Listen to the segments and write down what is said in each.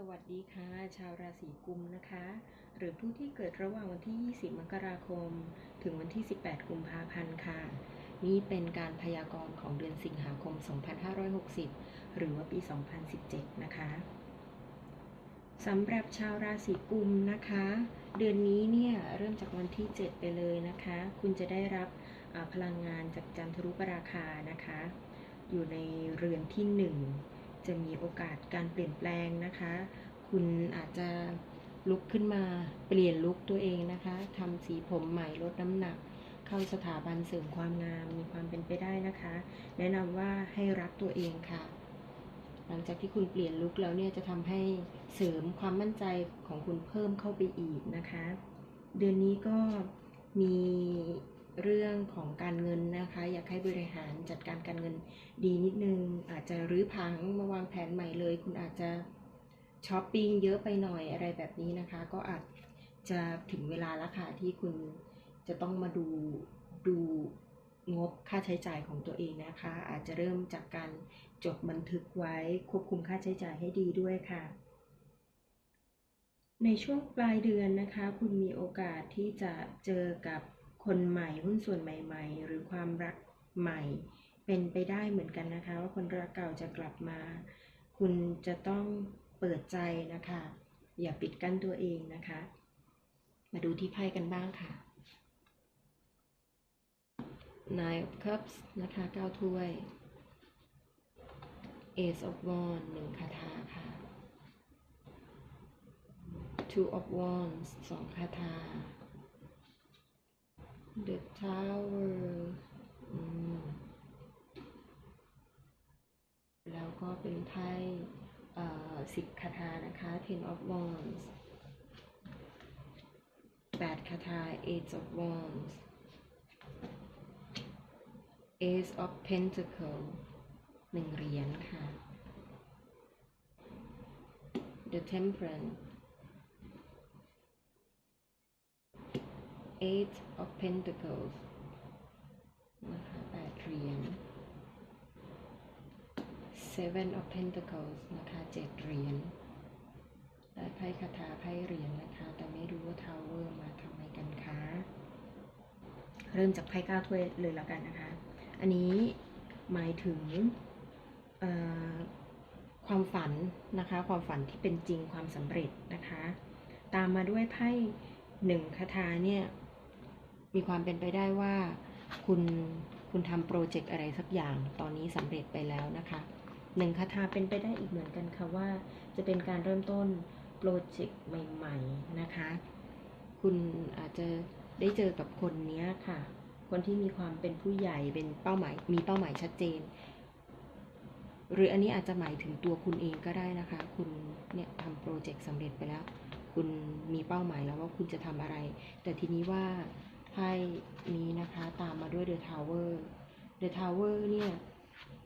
สวัสดีค่ะ ชาวราศีกุมนะคะ หรือผู้ที่เกิดระหว่างวันที่ 20 มกราคม ถึงวันที่ 18 กุมภาพันธ์ค่ะ นี่เป็นการพยากรณ์ของเดือนสิงหาคม 2560 หรือว่าปี 2017 นะคะสำหรับชาวราศีกุมนะคะ เดือนนี้เนี่ยเริ่มจากวันที่ 7 ไปเลยนะคะ คุณจะได้รับพลังงานจากจันทรุปราคานะคะ อยู่ในเรือนที่ 1 จะมีโอกาสการเปลี่ยนแปลงนะคะ คุณอาจจะลุกขึ้นมาเปลี่ยนลุกตัวเองนะคะทำสีผมใหม่ลดน้ำหนัก เข้าสถาบันเสริมความงามมีความเป็นไปได้นะคะ แนะนำว่าให้รักตัวเองค่ะ หลังจากที่คุณเปลี่ยนลุคแล้วเนี่ยจะทำให้เสริมความมั่นใจของคุณเพิ่มเข้าไปอีกนะคะ เดือนนี้ก็มี เรื่องของการเงินนะคะ อยากให้บริหารจัดการการเงินดีนิดนึง อาจจะรื้อพังมาวางแผนใหม่เลย คุณอาจจะช้อปปิ้งเยอะไปหน่อยอะไรแบบนี้นะคะ ก็อาจจะถึงเวลาแล้วค่ะที่คุณจะต้องมาดูดูงบค่าใช้จ่ายของตัวเองนะคะ อาจจะเริ่มจากการจดบันทึกไว้ควบคุมค่าใช้จ่ายให้ดีด้วยค่ะ ในช่วงปลายเดือนนะคะ คุณมีโอกาสที่จะเจอกับ คนใหม่หุ้นส่วนใหม่ ๆ หรือความรักใหม่ เป็นไปได้เหมือนกันนะคะ ว่าคนรักเก่าจะกลับมา คุณจะต้องเปิดใจนะคะ อย่าปิดกั้นตัวเองนะคะ มาดูที่ไพ่กันบ้างค่ะ Nine of Cups นะคะเก้าถ้วย Ace of Wands หนึ่งคาถาค่ะ Two of Wands สองคาถา The Tower แล้วก็เป็นไพ่สิบคาถานะคะ Ten of Wands แปดคาถา Eight of Wands Ace of Pentacle หนึ่งเหรียญค่ะ The Temperance Eight of Pentacles นะคะแปดเหรียญ Seven of Pentacles นะคะเจ็ดเหรียญได้ไพ่คาถาไพ่เหรียญนะคะ แต่ไม่รู้ว่า Tower มาทำไมกันคะ เริ่มจากไพ่เก้าถ้วยเลยแล้วกันนะคะ อันนี้หมายถึงความฝันนะคะ ความฝันที่เป็นจริงความสำเร็จนะคะ ตามมาด้วยไพ่หนึ่งคาถาเนี่ย มีความเป็นไปได้ว่าคุณคุณทำโปรเจกต์อะไรสักอย่างตอนนี้สำเร็จไปแล้วนะคะหนึ่งคาถาเป็นไปได้อีกเหมือนกันค่ะว่าจะเป็นการเริ่มต้นโปรเจกต์ใหม่ๆนะคะ คุณอาจจะได้เจอกับคนเนี้ยค่ะ คนที่มีความเป็นผู้ใหญ่เป็นเป้าหมายมีเป้าหมายชัดเจน หรืออันนี้อาจจะหมายถึงตัวคุณเองก็ได้นะคะ คุณเนี่ยทำโปรเจกต์สำเร็จไปแล้ว คุณมีเป้าหมายแล้วว่าคุณจะทำอะไร แต่ทีนี้ว่า ไพ่นี้นะคะตามมาด้วย The Tower The Tower เนี่ย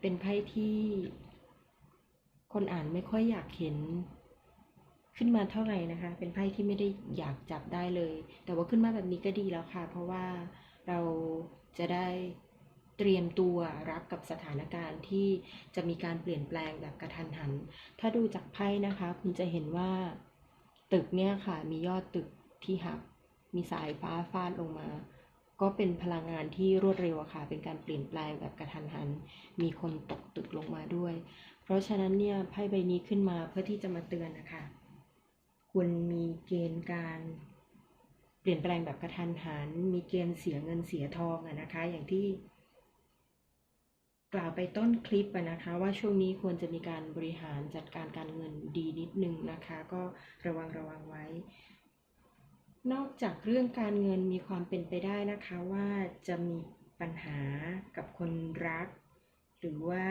เป็นไพ่ที่คนอ่านไม่ค่อยอยากเห็นขึ้นมาเท่าไหร่นะคะ เป็นไพ่ที่ไม่ได้อยากจับได้เลย แต่ว่าขึ้นมาแบบนี้ก็ดีแล้วค่ะ เพราะว่าเราจะได้เตรียมตัวรับกับสถานการณ์ที่จะมีการเปลี่ยนแปลงแบบกระทันหัน ถ้าดูจากไพ่นะคะ คุณจะเห็นว่าตึกเนี่ยค่ะ มียอดตึกที่หัก มีสายฟ้าฟาดลงมา ก็เป็นพลังงานที่รวดเร็วอะค่ะ เป็นการเปลี่ยนแปลงแบบกระทันหัน มีคนตกตึกลงมาด้วย เพราะฉะนั้นเนี่ยไพ่ใบนี้ขึ้นมาเพื่อที่จะมาเตือนนะคะคุณมีเกณฑ์การเปลี่ยนแปลงแบบกระทันหัน มีเกณฑ์เสียเงินเสียทองอะนะคะ อย่างที่กล่าวไปต้นคลิปนะคะ ว่าช่วงนี้ควรจะมีการบริหารจัดการการเงินดีนิดนึงนะคะ ก็ระวังระวังไว้ นอกจากเรื่องการเงินมีความเป็นไปได้นะคะว่าจะมีปัญหากับคนรัก หรือว่า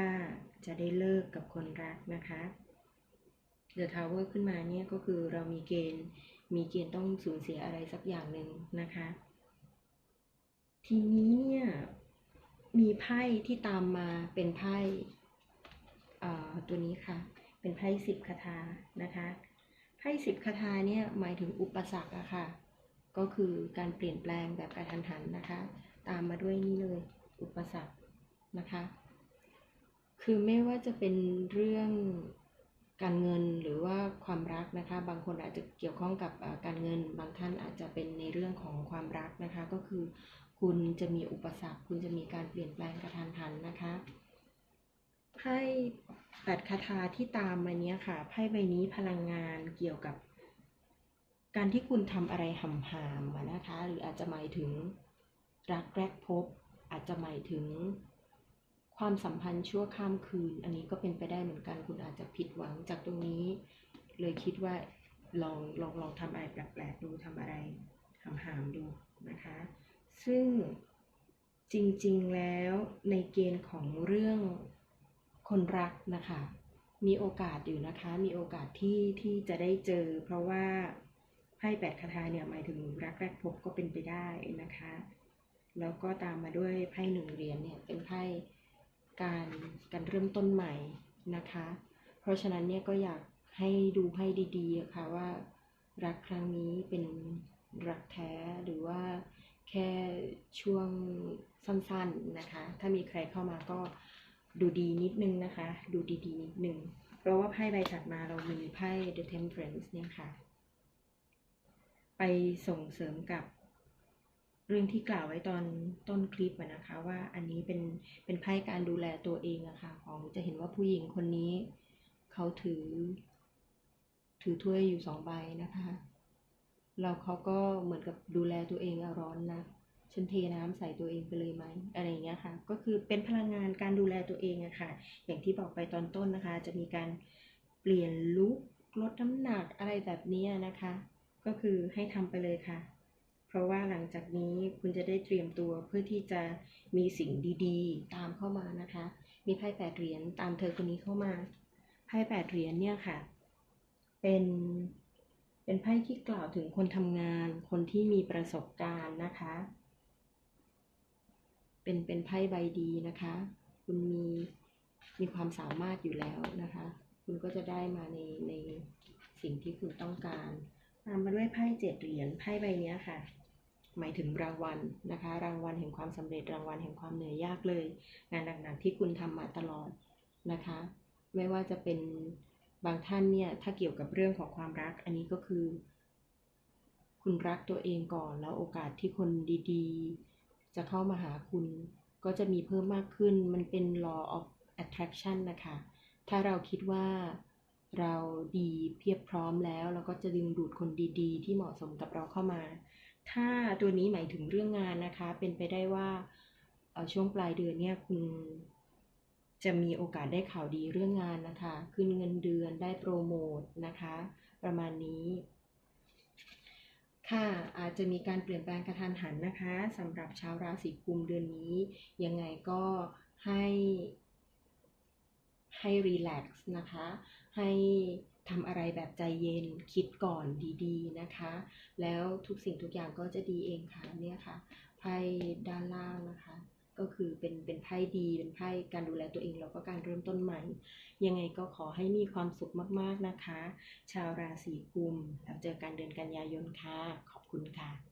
จะได้เลิกกับคนรักนะคะ The Tower ขึ้นมาเนี่ยก็คือเรามีเกณฑ์มีเกณฑ์ต้องสูญเสียอะไรสักอย่างหนึ่งนะคะ ทีนี้เนี่ยมีไพ่ที่ตามมาเป็นไพ่ตัวนี้ค่ะ เป็นไพ่สิบคาถานะคะไพ่สิบคาถาเนี่ยหมายถึงอุปสรรคอะค่ะ ก็คือการเปลี่ยนแปลงแบบกระทันหันนะคะ ตามมาด้วยนี่เลยอุปสรรคนะคะ คือไม่ว่าจะเป็นเรื่องการเงินหรือว่าความรักนะคะ บางคนอาจจะเกี่ยวข้องกับการเงิน บางท่านอาจจะเป็นในเรื่องของความรักนะคะ ก็คือคุณจะมีอุปสรรค คุณจะมีการเปลี่ยนแปลงกระทันหันนะคะไพ่แปดคาถาที่ตามมาเนี้ยค่ะไพ่ใบนี้พลังงานเกี่ยวกับ การที่คุณทำอะไรหำหามนะคะ หรืออาจจะหมายถึงรักแรกพบ อาจจะหมายถึงความสัมพันธ์ชั่วข้ามคืน อันนี้ก็เป็นไปได้เหมือนกัน คุณอาจจะผิดหวังจากตรงนี้ เลยคิดว่าลองลองลองทำอะไรแปลกๆดูทำอะไรหำหามดูนะคะ ซึ่งจริงๆแล้วในเกณฑ์ของเรื่องคนรักนะคะ มีโอกาสอยู่นะคะ มีโอกาสที่ที่จะได้เจอ เพราะว่า ไพ่แปดคาถาเนี่ยหมายถึงรักแรกพบก็เป็นไปได้นะคะ แล้วก็ตามมาด้วยไพ่หนึ่งเหรียญเนี่ยเป็นไพ่การการเริ่มต้นใหม่นะคะ เพราะฉะนั้นเนี่ยก็อยากให้ดูให้ดีๆค่ะว่ารักครั้งนี้เป็นรักแท้หรือว่าแค่ช่วงสั้นๆนะคะ ถ้ามีใครเข้ามาก็ดูดีนิดนึงนะคะ ดูดีๆนิดนึง เพราะว่าไพ่ใบถัดมาเรามีไพ่ The Temperance เนี่ยค่ะ ไปส่งเสริมกับเรื่องที่กล่าวไว้ตอนต้นคลิปนะคะว่าอันนี้เป็นเป็นไพ่การดูแลตัวเองอะค่ะของจะเห็นว่าผู้หญิงคนนี้เขาถือ ถือถ้วยอยู่สองใบนะคะแล้วเขาก็เหมือนกับดูแลตัวเองอร้อนนะฉันเทน้ำใส่ตัวเองไปเลยไหมอะไรอย่างเงี้ยค่ะ ก็คือเป็นพลังงานการดูแลตัวเองอะค่ะ อย่างที่บอกไปตอนต้นนะคะ จะมีการเปลี่ยนลุคลดน้ำหนักอะไรแบบนี้นะคะ ก็คือให้ทำไปเลยค่ะ เพราะว่าหลังจากนี้คุณจะได้เตรียมตัวเพื่อที่จะมีสิ่งดีๆ ตามเข้ามานะคะ มีไพ่แปดเหรียญตามเธอคนนี้เข้ามา ไพ่แปดเหรียญเนี่ยค่ะ เป็นเป็นไพ่ที่กล่าวถึงคนทำงาน คนที่มีประสบการณ์นะคะ เป็นเป็นไพ่ใบดีนะคะ คุณมีมีความสามารถอยู่แล้วนะคะ คุณก็จะได้มาในในสิ่งที่คุณต้องการ ตามมาด้วยไพ่เจ็ดเหรียญไพ่ใบนี้ค่ะ หมายถึงรางวัลนะคะ รางวัลแห่งความสำเร็จรางวัลแห่งความเหนื่อยยากเลย งานหนักๆที่คุณทำมาตลอดนะคะ ไม่ว่าจะเป็นบางท่านเนี่ยถ้าเกี่ยวกับเรื่องของความรักอันนี้ก็คือ คุณรักตัวเองก่อนแล้วโอกาสที่คนดีๆ จะเข้ามาหาคุณก็จะมีเพิ่มมากขึ้นมันเป็น law of attraction นะคะ ถ้าเราคิดว่า เราดีเพียบพร้อมแล้ว เราก็จะดึงดูดคนดี ๆ ที่เหมาะสมกับเราเข้ามา ถ้าตัวนี้หมายถึงเรื่องงานนะคะ เป็นไปได้ว่าช่วงปลายเดือนเนี่ยคุณจะมีโอกาสได้ข่าวดีเรื่องงานนะคะ ขึ้นเงินเดือนได้โปรโมทนะคะ ประมาณนี้ ค่ะอาจจะมีการเปลี่ยนแปลงกระทันหันนะคะสำหรับชาวราศีกุมเดือนนี้ ยังไงก็ให้ ให้รีแลกซ์นะคะ ให้ทำอะไรแบบใจเย็นคิดก่อนดีๆนะคะ แล้วทุกสิ่งทุกอย่างก็จะดีเองค่ะเนี่ยค่ะไพ่ด้านล่างนะคะ ก็คือเป็นเป็นไพ่ดีเป็นไพ่การดูแลตัวเองแล้วก็การเริ่มต้นใหม่ ยังไงก็ขอให้มีความสุขมากๆนะคะ ชาวราศีกุมแล้วเจอกันเดือนกันยายนค่ะ ขอบคุณค่ะ